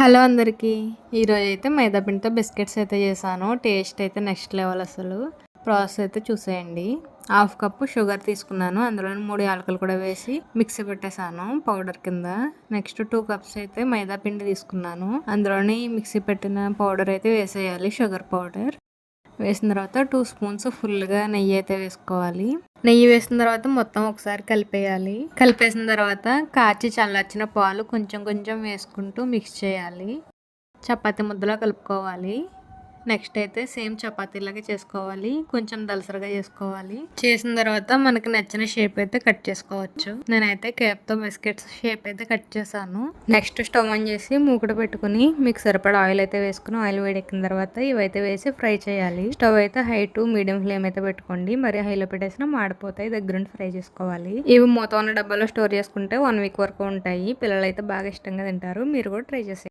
Hello అందరికీ. ఈరోజు అయితే మైదాపిండితో బిస్కెట్స్ అయితే చేశాను. టేస్ట్ అయితే నెక్స్ట్ లెవెల్ అసలు. ప్రాసెస్ అయితే చూసేయండి. హాఫ్ కప్పు షుగర్ తీసుకున్నాను. అందులో మూడు యాలకులు కూడా వేసి మిక్సీ పెట్టేశాను పౌడర్ కింద. నెక్స్ట్ టూ కప్స్ అయితే మైదా పిండి తీసుకున్నాను. అందులోని మిక్సీ పెట్టిన పౌడర్ అయితే వేసేయాలి షుగర్ పౌడర్. వేసిన తర్వాత టూ స్పూన్స్ ఫుల్గా నెయ్యి అయితే వేసుకోవాలి. నెయ్యి వేసిన తర్వాత మొత్తం ఒకసారి కలిపేయాలి. కలిపేసిన తర్వాత కాచి చల్లార్చిన పాలు కొంచెం కొంచెం వేసుకుంటూ మిక్స్ చేయాలి. చపాతి ముద్దలో కలుపుకోవాలి. నెక్స్ట్ అయితే సేమ్ చపాతీలాగా చేసుకోవాలి. కొంచెం దలసరగా చేసుకోవాలి. చేసిన తర్వాత మనకి నచ్చిన షేప్ అయితే కట్ చేసుకోవచ్చు. నేనైతే కేప్తో బిస్కెట్స్ షేప్ అయితే కట్ చేశాను. నెక్స్ట్ స్టవ్ ఆన్ చేసి మూకుడు పెట్టుకుని మీకు సరిపడా ఆయిల్ అయితే వేసుకుని ఆయిల్ వేడెక్కిన తర్వాత ఇవైతే వేసి ఫ్రై చేయాలి. స్టవ్ అయితే హై టు మీడియం ఫ్లేమ్ అయితే పెట్టుకోండి. మరి హైలో పెట్టేసిన మాడిపోతాయి. దగ్గరుండి ఫ్రై చేసుకోవాలి. ఇవి మూత ఉన్న డబ్బాలో స్టోర్ చేసుకుంటే వన్ వీక్ వరకు ఉంటాయి. పిల్లలు అయితే బాగా ఇష్టంగా తింటారు. మీరు కూడా ట్రై చేసేయండి